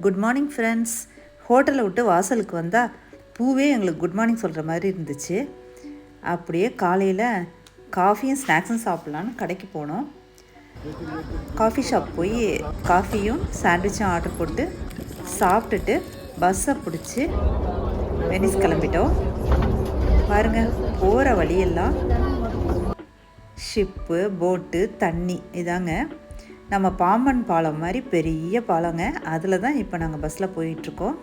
Good morning friends ஹோட்டலை விட்டு வாசலுக்கு வந்தால் பூவே எங்களுக்கு குட் மார்னிங் சொல்கிற மாதிரி இருந்துச்சு. அப்படியே காலையில் காஃபியும் ஸ்நாக்ஸும் சாப்பிட்லான்னு கடைக்கு போனோம். காஃபி ஷாப் போய் காஃபியும் சாண்ட்விச்சும் ஆர்டர் போட்டு சாப்பிட்டுட்டு பஸ்ஸை பிடிச்சி வெனிஸ் கிளம்பிட்டோம். பாருங்கள் போகிற வழியெல்லாம் ஷிப்பு போட்டு தண்ணி இதாங்க. நம்ம பாம்பன் பாலம் மாதிரி பெரிய பாலங்க. அதில் தான் இப்போ நாங்கள் பஸ்ஸில் போயிட்டுருக்கோம்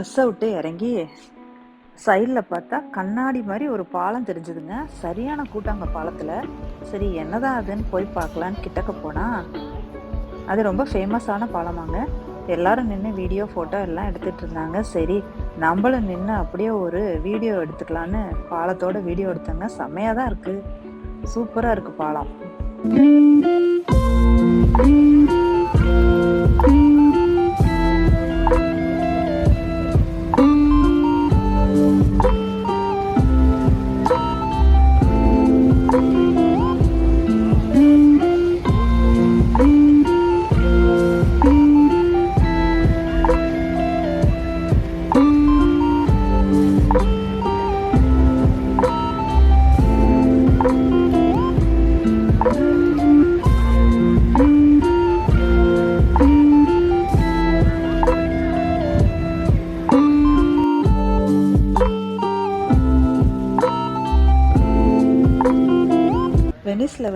பஸ்ஸை விட்டு இறங்கி சைடில் பார்த்தா கண்ணாடி மாதிரி ஒரு பாலம் தெரிஞ்சுதுங்க. சரியான கூட்டம் பாலத்தில். சரி என்னதான் அதுன்னு போய் பார்க்கலான்னு கிட்டக்க போனால் அது ரொம்ப ஃபேமஸான பாலமாங்க. எல்லாரும் நின்று வீடியோ ஃபோட்டோ எல்லாம் எடுத்துகிட்டு இருந்தாங்க. சரி நம்மளும் நின்று அப்படியே ஒரு வீடியோ எடுத்துக்கலான்னு பாலத்தோட வீடியோ எடுத்தாங்க. செம்மையாக தான் இருக்குது சூப்பராக இருக்குது பாலம்.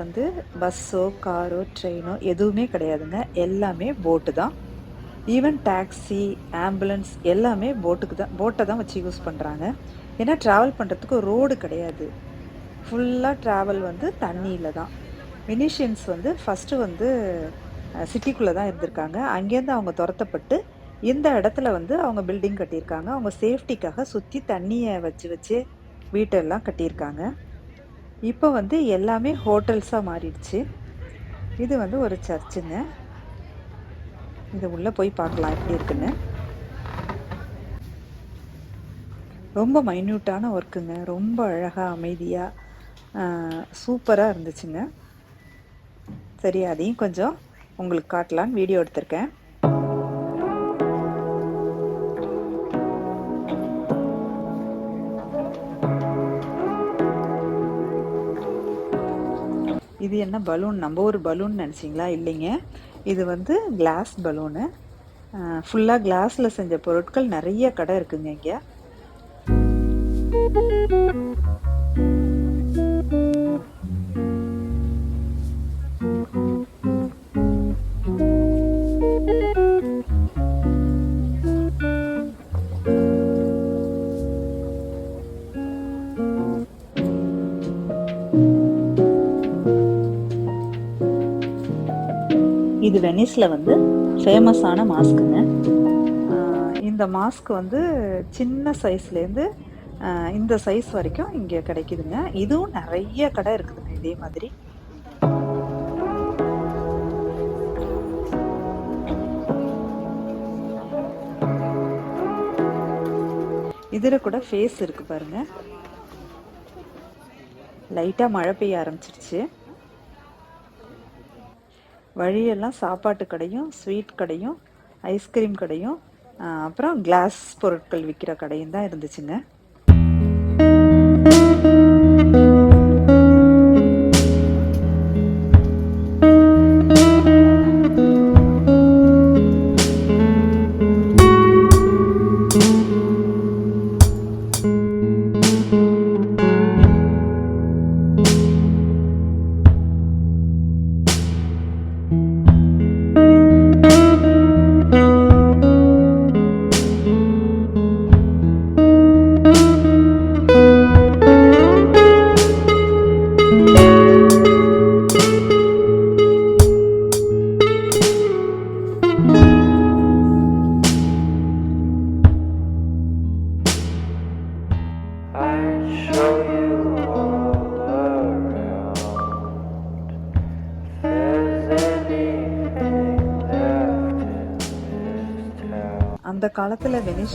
வந்து பஸ்ஸோ காரோ ட்ரெயினோ எதுவுமே கிடையாதுங்க. எல்லாமே போட்டு தான். ஈவன் டாக்ஸி ஆம்புலன்ஸ் எல்லாமே போட்டுக்கு தான் போட்டை தான் வச்சு யூஸ் பண்ணுறாங்க ஏன்னா ட்ராவல் பண்ணுறதுக்கு ரோடு கிடையாது. ஃபுல்லாக ட்ராவல் வந்து தண்ணியில் தான். வெனிஷியன்ஸ் வந்து ஃபஸ்ட்டு வந்து சிட்டிக்குள்ளே தான் இருந்திருக்காங்க. அங்கேருந்து அவங்க துரத்தப்பட்டு இந்த இடத்துல வந்து அவங்க பில்டிங் கட்டியிருக்காங்க. அவங்க சேஃப்டிக்காக சுற்றி தண்ணியை வச்சு வச்சு வீட்டெல்லாம் கட்டியிருக்காங்க. இப்போ வந்து எல்லாமே ஹோட்டல்ஸாக மாறிடுச்சு. இது வந்து ஒரு சர்ச்சுங்க. இது உள்ளே போய் பார்க்கலாம் எப்படி இருக்குன்னு. ரொம்ப மைன்யூட்டான ஒர்க்குங்க ரொம்ப அழகாக அமைதியாக சூப்பராக இருந்துச்சுங்க. சரி அதையும் கொஞ்சம் உங்களுக்கு காட்டலான்னு வீடியோ எடுத்திருக்கேன். இது என்ன பலூன்? நம்ம ஒரு பலூன் நினச்சிங்களா? இல்லைங்க. இது வந்து கிளாஸ் பலூனு. ஃபுல்லாக கிளாஸில் செஞ்ச பொருட்கள் நிறைய கடை இருக்குங்க இங்கே. இது வெனிஸில் வந்து ஃபேமஸான மாஸ்க்குங்க. இந்த மாஸ்க் வந்து சின்ன சைஸ்லேருந்து இந்த சைஸ் வரைக்கும் இங்கே கிடைக்குதுங்க. இதுவும் நிறைய கடை இருக்குதுங்க இதே மாதிரி. இதில் கூட ஃபேஸ் இருக்கு பாருங்க. லைட்டாக மழை பெய்ய ஆரம்பிச்சிருச்சு. வழியெல்லாம் சாப்பாட்டு கடையும் ஸ்வீட் கடையும் ஐஸ்கிரீம் கடையும் அப்புறம் கிளாஸ் பொருட்கள் விற்கிற கடையும் தான் இருந்துச்சுங்க.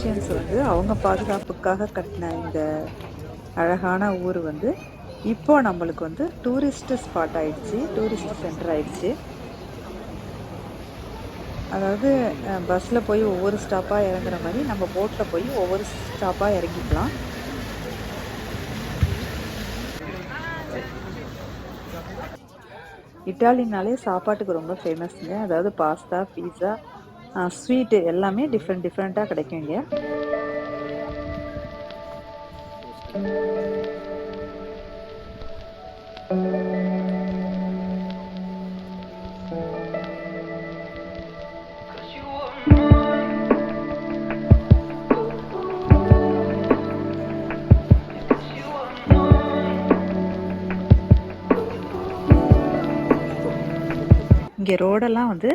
காலத்துல வந்து அவங்க பாதுகாப்புக்காக கட்டின இந்த அழகான ஊர் வந்து இப்போ நம்மளுக்கு வந்து டூரிஸ்ட் ஸ்பாட் ஆயிடுச்சு டூரிஸ்ட் சென்டர் ஆயிடுச்சு. அதாவது பஸ்ஸில் போய் ஒவ்வொரு ஸ்டாப்பாக இறங்குற மாதிரி நம்ம போட்டில் போய் ஒவ்வொரு ஸ்டாப்பாக இறங்கிக்கலாம். இட்டாலினாலே சாப்பாட்டுக்கு ரொம்ப ஃபேமஸ்ங்க அதாவது பாஸ்தா பீஸா ஸ்வீட்டு எல்லாமே டிஃப்ரெண்ட் டிஃப்ரெண்ட்டாக கிடைக்கும் இங்கே இங்கே ரோடெல்லாம் வந்து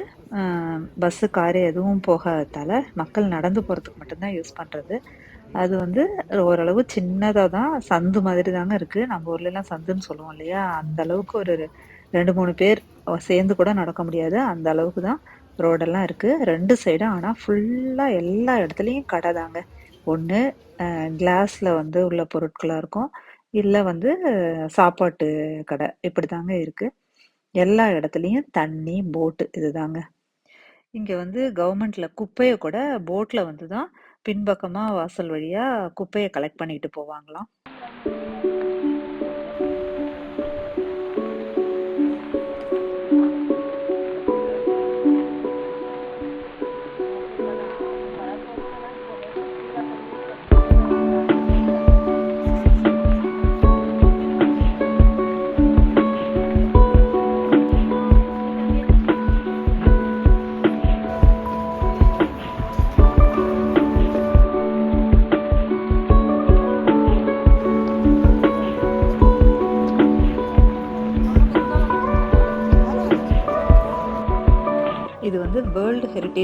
பஸ்ஸு காரு எதுவும் போகாததால் மக்கள் நடந்து போகிறதுக்கு மட்டும்தான் யூஸ் பண்ணுறது அது வந்து ஓரளவு சின்னதாக தான் சந்து மாதிரி தாங்க இருக்குது நம்ம ஊர்லலாம் சந்துன்னு சொல்லுவோம் இல்லையா? அந்த அளவுக்கு ஒரு ரெண்டு மூணு பேர் சேர்ந்து கூட நடக்க முடியாது. அந்த அளவுக்கு தான் ரோடெல்லாம் இருக்குது ரெண்டு சைடும் ஆனால் ஃபுல்லாக எல்லா இடத்துலையும் கடை தாங்க. ஒன்று கிளாஸில் வந்து உள்ள பொருட்களாக இருக்கும். இல்லை வந்து சாப்பாட்டு கடை. இப்படி தாங்க இருக்குது எல்லா இடத்துலையும் தண்ணி போட்டு இதுதாங்க இங்கே வந்து கவர்மெண்ட்டில் குப்பையை கூட போட்டில் வந்து தான் பின்பக்கமாக வாசல் வழியாக குப்பையை கலெக்ட் பண்ணிட்டு போவாங்களாம்.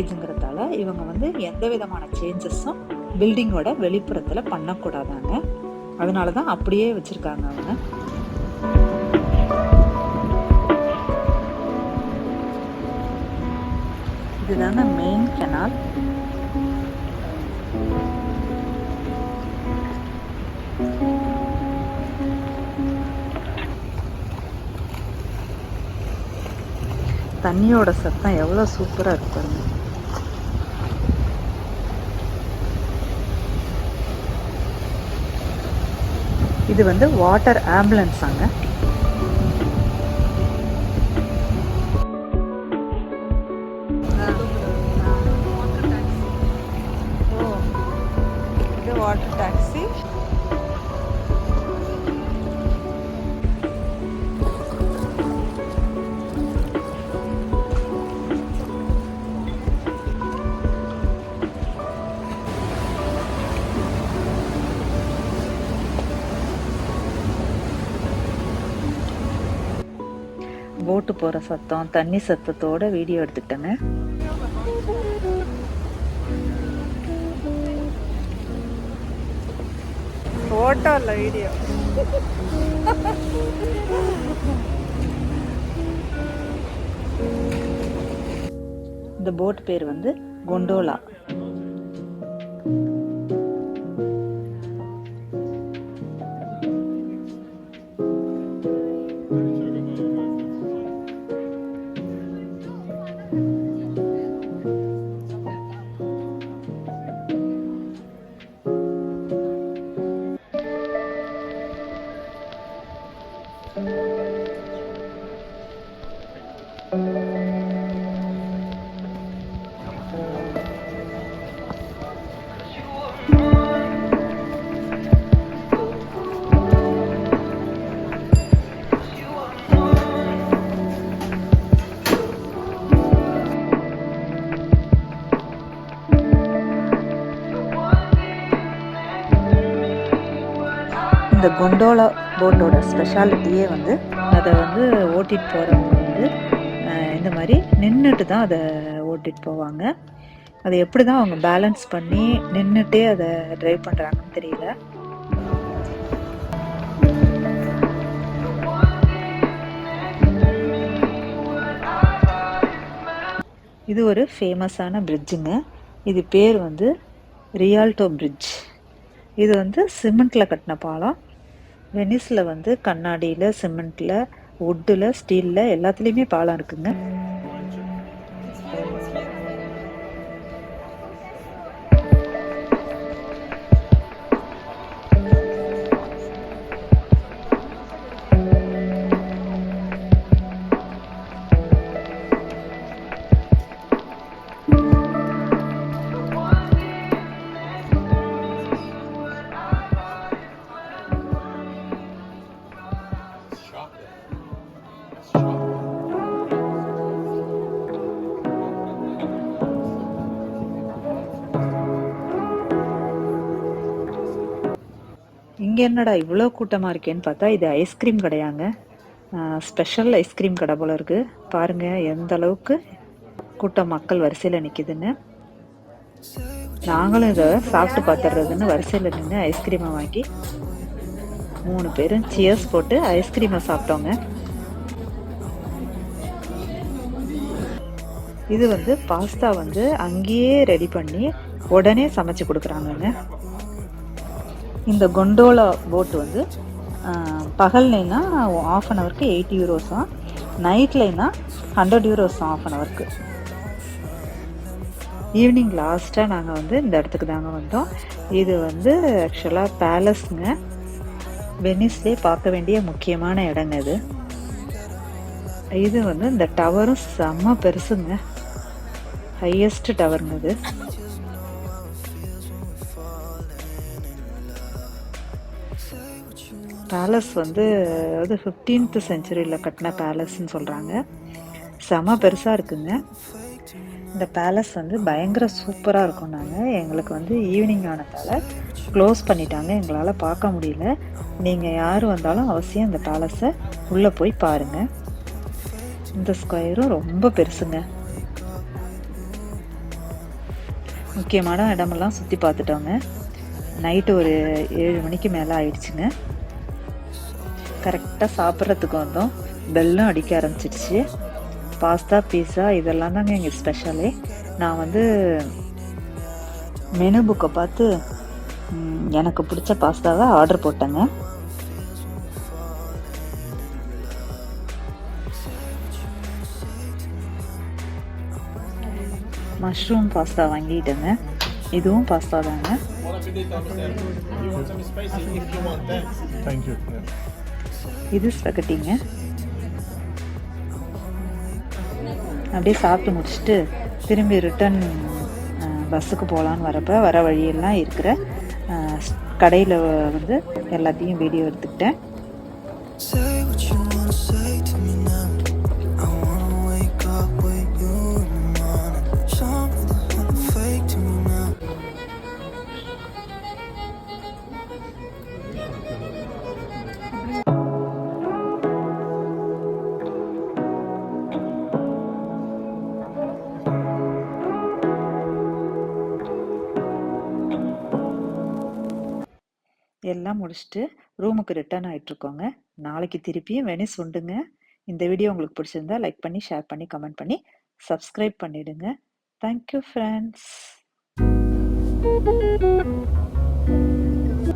வேர்ல்டு இவங்க வந்து எந்த விதமான சேஞ்சஸும் பில்டிங்கோட வெளிப்புறத்தில் பண்ணக்கூடாதாங்க. அதனால தான் அப்படியே வச்சுருக்காங்க அவங்க. இதுதாங்க மெயின் கெனால் தண்ணியோட சத்தம் எவ்வளோ சூப்பராக இருக்கு பாருங்க. இது வந்து வாட்டர் ஆம்புலன்ஸ் போட்டு போகிற சத்தம் தண்ணி சத்தத்தோட வீடியோ எடுத்துக்கிட்டேங்க. ஃபோட்டோ இல்லை வீடியோ இந்த போட் பேர் வந்து கொண்டோலா இந்த கொண்டோலா போட்டோட ஸ்பெஷாலிட்டியே வந்து அதை வந்து ஓட்டிட்டு போகிறவங்க வந்து இந்த மாதிரி நின்றுட்டு தான் அதை ஓட்டிட்டு போவாங்க. அதை எப்படி தான் அவங்க பேலன்ஸ் பண்ணி நின்றுட்டே அதை ட்ரைவ் பண்ணுறாங்கன்னு தெரியல. இது ஒரு ஃபேமஸான பிரிட்ஜுங்க இது பேர் வந்து ரியால்டோ பிரிட்ஜ் இது வந்து சிமெண்ட்டில் கட்டின பாலம். வெனிஸில் வந்து கண்ணாடியில் சிமெண்ட்டில் வுட்டில் ஸ்டீலில் எல்லாத்துலேயுமே பாலம் இருக்குங்க. இங்கே என்னடா இவ்வளோ கூட்டமாக இருக்கேன்னு பார்த்தா இது ஐஸ்கிரீம் கடையாங்க. ஸ்பெஷல் ஐஸ்கிரீம் கடை போல இருக்குது பாருங்கள் எந்த அளவுக்கு கூட்டம் மக்கள் வரிசையில் நிற்கிதுன்னு நாங்களும் இதை சாப்பிட்டு பார்த்துடுறதுன்னு வரிசையில் நின்று ஐஸ்கிரீமை வாங்கி மூணு பேரும் சியர்ஸ் போட்டு ஐஸ்கிரீமை சாப்பிட்டோங்க. இது வந்து பாஸ்தா வந்து அங்கேயே ரெடி பண்ணி உடனே சமைச்சு கொடுக்குறாங்கங்க. இந்த கொண்டோலா போட் வந்து பகல்லைனா ஆஃப் அன் ஹவருக்கு எயிட்டி யூரோஸாம் நைட்லைனா ஹண்ட்ரட் யூரோஸ் ஆஃப் அன் ஹவருக்கு ஈவினிங் லாஸ்ட்டாக நாங்கள் வந்து இந்த இடத்துக்கு தாங்க வந்தோம். இது வந்து ஆக்சுவலாக பேலஸ்ங்க வெனிஸ்லே பார்க்க வேண்டிய முக்கியமான இடங்க இது. இது வந்து இந்த டவரும் செம்ம பெருசுங்க. ஹையஸ்ட் டவருங்க இது. பேலஸ் வந்து அதாவது ஃபிஃப்டீன்த் செஞ்சுரியில் கட்டின பேலஸ்ன்னு சொல்கிறாங்க செம பெருசாக இருக்குங்க. இந்த பேலஸ் வந்து பயங்கர சூப்பராக இருக்கும் நாங்கள் எங்களுக்கு வந்து ஈவினிங் ஆனதால் க்ளோஸ் பண்ணிட்டாங்க. எங்களால் பார்க்க முடியல. நீங்கள் யார் வந்தாலும் அவசியம் இந்த பேலஸை உள்ளே போய் பாருங்கள் இந்த ஸ்கொயரும் ரொம்ப பெருசுங்க. முக்கியமான இடமெல்லாம் சுற்றி பார்த்துட்டோங்க. நைட்டு ஒரு ஏழு மணிக்கு மேலே ஆயிடுச்சுங்க. கரெக்டாக சாப்பிட்றதுக்கு வந்தோம். பெல்லும் அடிக்க ஆரம்பிச்சிடுச்சு. பாஸ்தா பீஸா இதெல்லாம் தாங்க எங்கள் ஸ்பெஷலே நான் வந்து மெனு புக்கை பார்த்து எனக்கு பிடிச்ச பாஸ்தாவை ஆர்டர் போட்டேங்க. மஷ்ரூம் பாஸ்தா வாங்கிட்டேங்க. இதுவும் பாஸ்தா தாங்க. இது ஸ்பெகட்டிங்க அப்படியே சாப்பிட்டு முடிச்சுட்டு திரும்பி ரிட்டன் பஸ்ஸுக்கு போகலான்னு வரப்போ வர வழியெல்லாம் இருக்கிற கடையில் வந்து எல்லாத்தையும் வீடியோ எடுத்துக்கிட்டேன். எல்லாம் முடிச்சுட்டு ரூமுக்கு ரிட்டர்ன் ஆகிட்ருக்கோங்க நாளைக்கு திருப்பியும் வெனிஸ் உண்டுங்க இந்த வீடியோ உங்களுக்கு பிடிச்சிருந்தா லைக் பண்ணி ஷேர் பண்ணி கமெண்ட் பண்ணி சப்ஸ்கிரைப் பண்ணிவிடுங்க தேங்க்யூ ஃப்ரெண்ட்ஸ்